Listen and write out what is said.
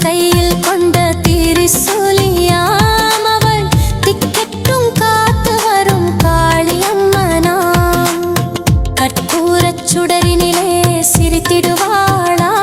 கையில் கொண்ட திரிசூலியாம் அவள். திக்கெட்டும் காத்து வரும் காளியம்மனாம் கற்பூரச் சுடரினிலே சிரித்திடுவாளா?